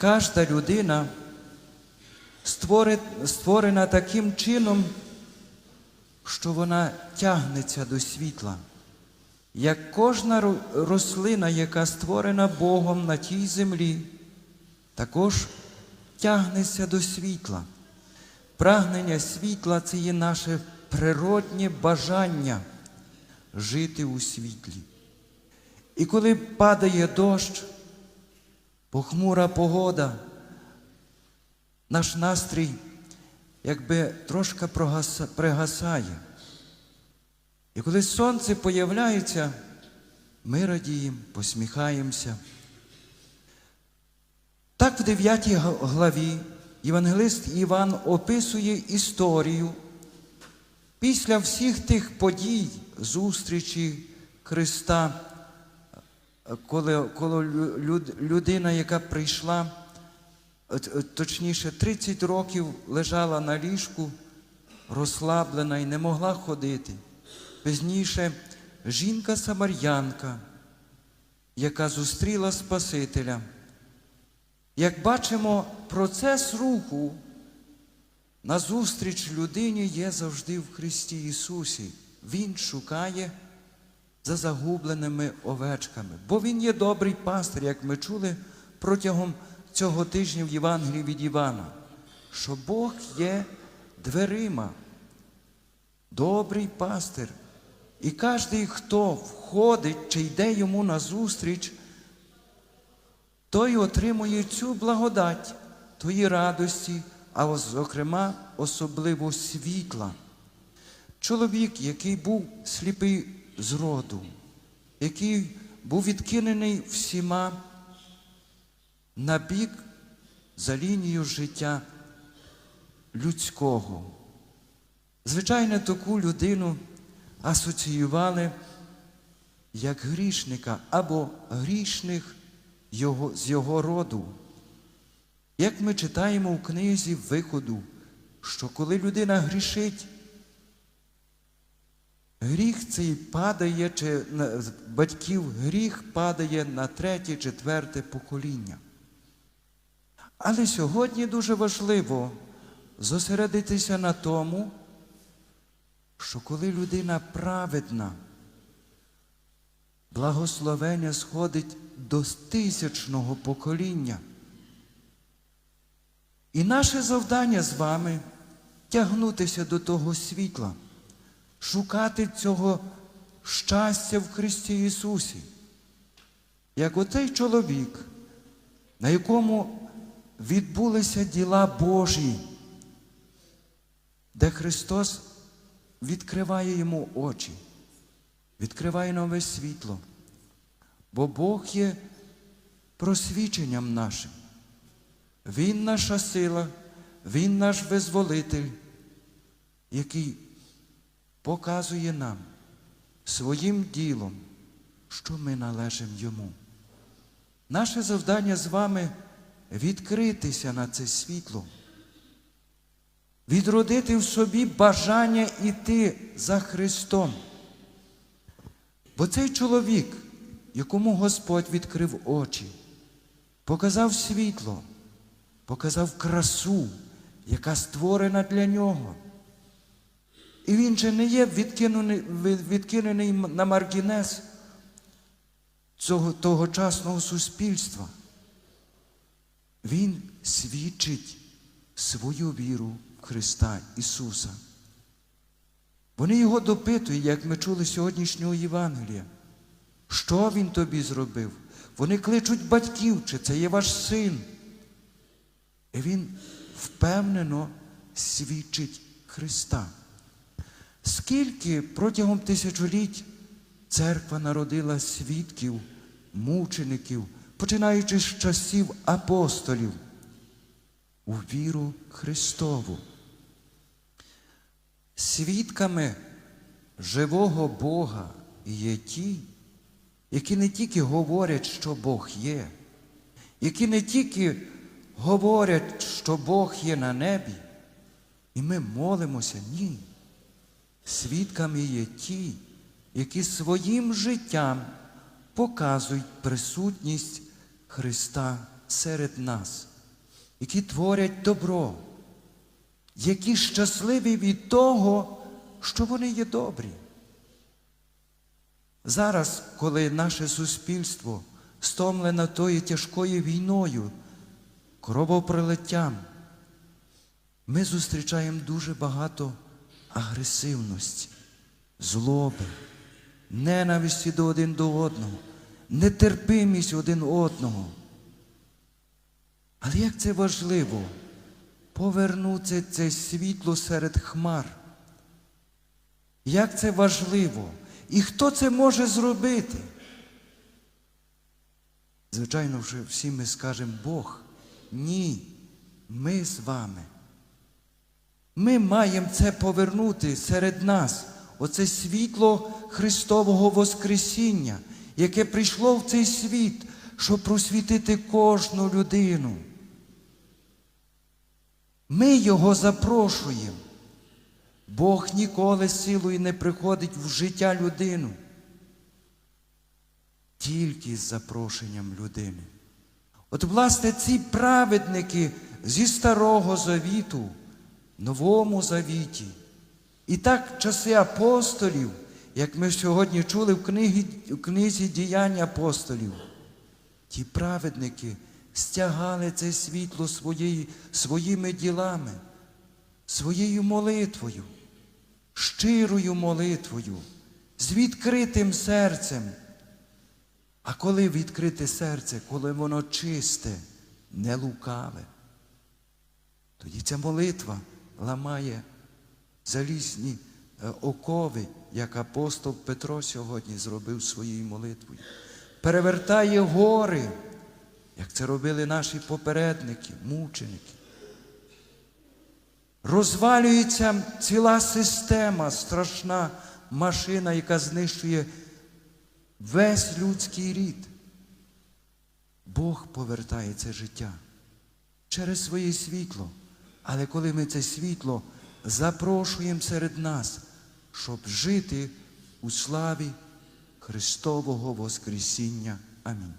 Кожна людина створена таким чином, що вона тягнеться до світла. Як кожна рослина, яка створена Богом на тій землі, також тягнеться до світла. Прагнення світла це є наше природнє бажання жити у світлі. І коли падає дощ, похмура погода, наш настрій якби трошки пригасає. І коли сонце появляється, ми радіємо, посміхаємося. Так в 9 главі Євангелист Іван описує історію після всіх тих подій, зустрічі Христа, коли, коли люд- людина, яка прийшла, е, е, точніше, 30 років лежала на ліжку, розслаблена і не могла ходити. Пізніше жінка-самарянка, яка зустріла Спасителя. Як бачимо, процес руху назустріч людині є завжди в Христі Ісусі. Він шукає за загубленими овечками, бо Він є добрий пастир, як ми чули протягом цього тижня в Євангелії від Івана, що Бог є дверима, добрий пастир. І кожен, хто входить чи йде йому назустріч, той отримує цю благодать, тої радості, а зокрема, особливо світла. Чоловік, який був сліпий з роду, який був відкинений всіма на бік за лінію життя людського. Звичайно, таку людину асоціювали як грішника або грішних його, з його роду. Як ми читаємо в книзі виходу, що коли людина грішить, гріх цей падає, чи на- батьків гріх падає на третє, четверте покоління. Але сьогодні дуже важливо зосередитися на тому, що коли людина праведна, благословення сходить до тисячного покоління. І наше завдання з вами тягнутися до того світла, шукати цього щастя в Христі Ісусі. Як оцей чоловік, на якому відбулися діла Божі, де Христос відкриває йому очі, відкриває нове світло. Бо Бог є просвіченням нашим. Він наша сила, Він наш визволитель, який показує нам своїм ділом, що ми належимо йому. Наше завдання з вами відкритися на це світло, відродити в собі бажання йти за Христом. Бо цей чоловік, якому Господь відкрив очі, показав світло, показав красу, яка створена для нього. І він же не є відкинений, відкинений на маргінез цього тогочасного суспільства. Він свідчить свою віру в Христа Ісуса. Вони його допитують, як ми чули сьогоднішнього Євангелія. Що він тобі зробив? Вони кличуть батьків, чи це є ваш син. І він впевнено свідчить Христа. Скільки протягом тисячоліть церква народила свідків, мучеників, починаючи з часів апостолів у віру Христову. Свідками живого Бога є ті, які не тільки говорять, що Бог є, які не тільки говорять, що Бог є на небі, і ми молимося, ні. Свідками є ті, які своїм життям показують присутність Христа серед нас, які творять добро, які щасливі від того, що вони є добрі. Зараз, коли наше суспільство стомлене тою тяжкою війною, кровопролиттям, ми зустрічаємо дуже багато агресивності, злоби, ненависті до один до одного, нетерпимість один одного. Але як це важливо повернути це світло серед хмар? Як це важливо? І хто це може зробити? Звичайно, всі ми скажемо Бог. Ні, ми з вами. Ми маємо це повернути серед нас, оце світло Христового Воскресіння, яке прийшло в цей світ, щоб просвітити кожну людину. Ми його запрошуємо. Бог ніколи силою не приходить в життя людину. Тільки з запрошенням людини. От, власне, ці праведники зі Старого Завіту, Новому Завіті. І так часи апостолів, як ми сьогодні чули в, книгі, в книзі діянь апостолів, ті праведники стягали це світло своєї, своїми ділами, своєю молитвою, щирою молитвою, з відкритим серцем. А коли відкрите серце, коли воно чисте, не лукаве, тоді ця молитва ламає залізні е, окови, як апостол Петро сьогодні зробив своєю молитвою. Перевертає гори, як це робили наші попередники, мученики. Розвалюється ціла система, страшна машина, яка знищує весь людський рід. Бог повертає це життя через своє світло. Але коли ми це світло запрошуємо серед нас, щоб жити у славі Христового Воскресіння. Амінь.